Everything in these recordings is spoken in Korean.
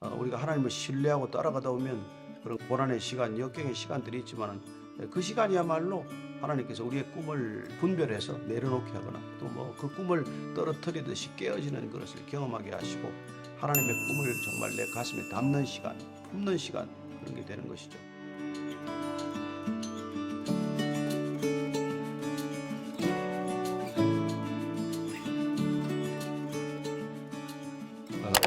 어, 우리가 하나님을 신뢰하고 따라가다 보면 그런 고난의 시간, 역경의 시간들이 있지만 그 시간이야말로 하나님께서 우리의 꿈을 분별해서 내려놓게 하거나 또 뭐 그 꿈을 떨어뜨리듯이 깨어지는 것을 경험하게 하시고 하나님의 꿈을 정말 내 가슴에 담는 시간, 품는 시간 그런 게 되는 것이죠.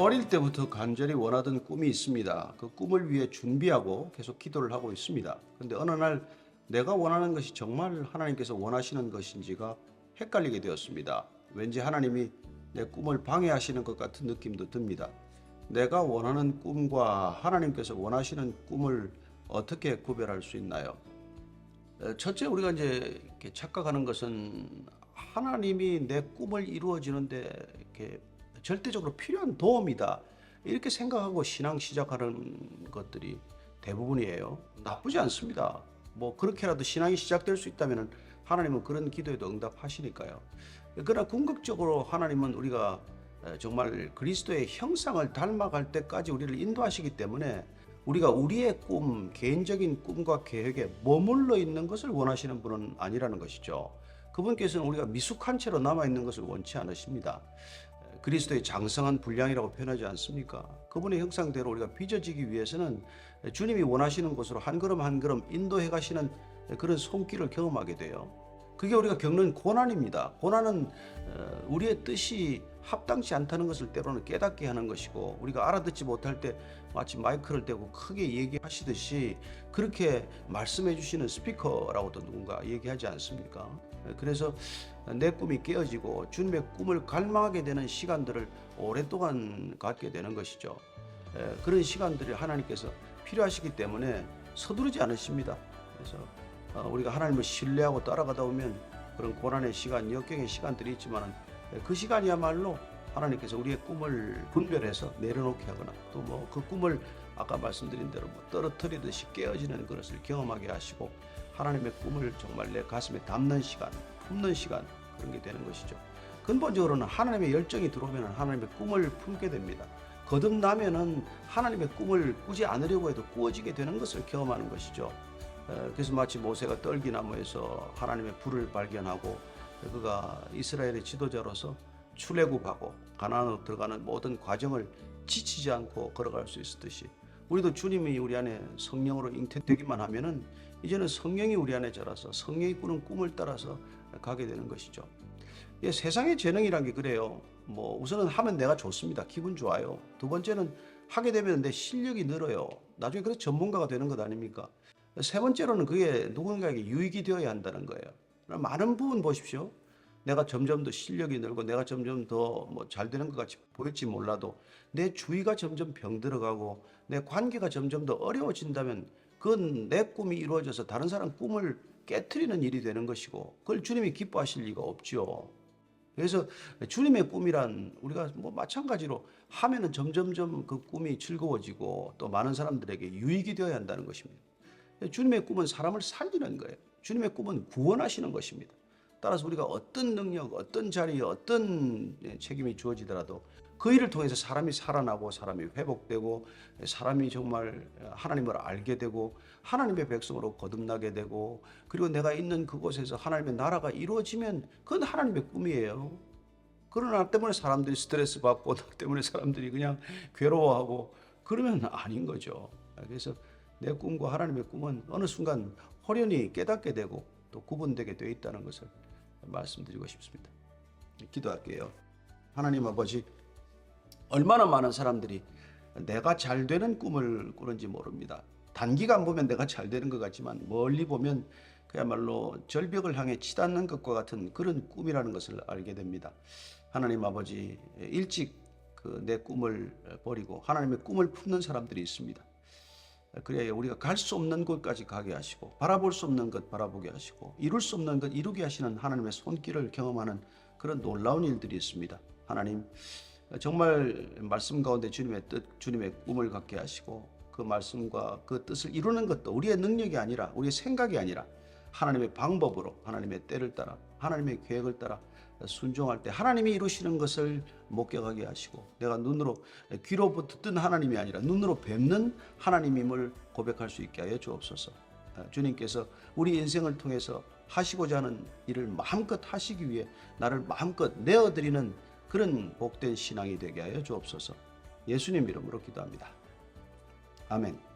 어, 어릴 때부터 간절히 원하던 꿈이 있습니다. 그 꿈을 위해 준비하고 계속 기도를 하고 있습니다. 근데 어느 날 내가 원하는 것이 정말 하나님께서 원하시는 것인지가 헷갈리게 되었습니다. 왠지 하나님이 내 꿈을 방해하시는 것 같은 느낌도 듭니다. 내가 원하는 꿈과 하나님께서 원하시는 꿈을 어떻게 구별할 수 있나요? 어, 첫째 우리가 이제 착각하는 것은 하나님이 내 꿈을 이루어지는데 이렇게 절대적으로 필요한 도움이다 이렇게 생각하고 신앙 시작하는 것들이 대부분이에요. 나쁘지 않습니다. 뭐 그렇게라도 신앙이 시작될 수 있다면 하나님은 그런 기도에도 응답하시니까요. 그러나 궁극적으로 하나님은 우리가 정말 그리스도의 형상을 닮아갈 때까지 우리를 인도하시기 때문에 우리가 우리의 꿈, 개인적인 꿈과 계획에 머물러 있는 것을 원하시는 분은 아니라는 것이죠. 그분께서는 우리가 미숙한 채로 남아 있는 것을 원치 않으십니다. 그리스도의 장성한 분량이라고 표현하지 않습니까? 그분의 형상대로 우리가 빚어지기 위해서는 주님이 원하시는 곳으로 한 걸음 한 걸음 인도해 가시는 그런 손길을 경험하게 돼요. 그게 우리가 겪는 고난입니다. 고난은 어, 우리의 뜻이 합당치 않다는 것을 때로는 깨닫게 하는 것이고 우리가 알아듣지 못할 때 마치 마이크를 대고 크게 얘기하시듯이 그렇게 말씀해 주시는 스피커라고도 누군가 얘기하지 않습니까? 그래서 내 꿈이 깨어지고 주님의 꿈을 갈망하게 되는 시간들을 오랫동안 갖게 되는 것이죠. 에, 그런 시간들이 하나님께서 필요하시기 때문에 서두르지 않으십니다. 그래서 어, 우리가 하나님을 신뢰하고 따라가다 보면 그런 고난의 시간, 역경의 시간들이 있지만 그 시간이야말로 하나님께서 우리의 꿈을 분별해서 내려놓게 하거나 또 뭐 그 꿈을 아까 말씀드린 대로 뭐 떨어뜨리듯이 깨어지는 것을 경험하게 하시고 하나님의 꿈을 정말 내 가슴에 담는 시간, 품는 시간 그런 게 되는 것이죠. 근본적으로는 하나님의 열정이 들어오면 하나님의 꿈을 품게 됩니다. 거듭나면은 하나님의 꿈을 꾸지 않으려고 해도 꾸어지게 되는 것을 경험하는 것이죠. 에, 그래서 마치 모세가 떨기나무에서 하나님의 불을 발견하고 그가 이스라엘의 지도자로서 출애굽하고 가나안으로 들어가는 모든 과정을 지치지 않고 걸어갈 수 있었듯이 우리도 주님이 우리 안에 성령으로 잉태되기만 하면은 이제는 성령이 우리 안에 자라서 성령이 꾸는 꿈을 따라서 가게 되는 것이죠. 예, 세상의 재능이란 게 그래요. 뭐 우선은 하면 내가 좋습니다. 기분 좋아요. 두 번째는 하게 되면 내 실력이 늘어요. 나중에 그래서 전문가가 되는 것 아닙니까? 세 번째로는 그게 누군가에게 유익이 되어야 한다는 거예요. 많은 부분 보십시오. 내가 점점 더 실력이 늘고 내가 점점 더 뭐 잘 되는 것 같이 보일지 몰라도 내 주위가 점점 병들어가고 내 관계가 점점 더 어려워진다면 그건 내 꿈이 이루어져서 다른 사람 꿈을 깨뜨리는 일이 되는 것이고 그걸 주님이 기뻐하실 리가 없지요. 그래서 주님의 꿈이란 우리가 뭐 마찬가지로 하면은 점점점 그 꿈이 즐거워지고 또 많은 사람들에게 유익이 되어야 한다는 것입니다. 주님의 꿈은 사람을 살리는 거예요. 주님의 꿈은 구원하시는 것입니다. 따라서 우리가 어떤 능력, 어떤 자리에 어떤 책임이 주어지더라도 그 일을 통해서 사람이 살아나고 사람이 회복되고 사람이 정말 하나님을 알게 되고 하나님의 백성으로 거듭나게 되고 그리고 내가 있는 그곳에서 하나님의 나라가 이루어지면 그건 하나님의 꿈이에요. 그러나 나 때문에 사람들이 스트레스 받고 나 때문에 사람들이 그냥 괴로워하고 그러면 아닌 거죠. 그래서 내 꿈과 하나님의 꿈은 어느 순간 호련히 깨닫게 되고 또 구분되게 되어 있다는 것을 말씀드리고 싶습니다. 기도할게요. 하나님 아버지, 얼마나 많은 사람들이 내가 잘 되는 꿈을 꾸는지 모릅니다. 단기간 보면 내가 잘 되는 것 같지만 멀리 보면 그야말로 절벽을 향해 치닫는 것과 같은 그런 꿈이라는 것을 알게 됩니다. 하나님 아버지, 일찍 그 내 꿈을 버리고 하나님의 꿈을 품는 사람들이 있습니다. 그래야 우리가 갈 수 없는 곳까지 가게 하시고 바라볼 수 없는 것 바라보게 하시고 이룰 수 없는 것 이루게 하시는 하나님의 손길을 경험하는 그런 놀라운 일들이 있습니다. 하나님 정말 말씀 가운데 주님의 뜻, 주님의 꿈을 갖게 하시고 그 말씀과 그 뜻을 이루는 것도 우리의 능력이 아니라 우리의 생각이 아니라 하나님의 방법으로 하나님의 때를 따라 하나님의 계획을 따라 순종할 때 하나님이 이루시는 것을 목격하게 하시고 내가 눈으로 귀로 듣던 하나님이 아니라 눈으로 뵙는 하나님임을 고백할 수 있게 하여 주옵소서. 아, 주님께서 우리 인생을 통해서 하시고자 하는 일을 마음껏 하시기 위해 나를 마음껏 내어드리는 그런 복된 신앙이 되게 하여 주옵소서. 예수님 이름으로 기도합니다. 아멘.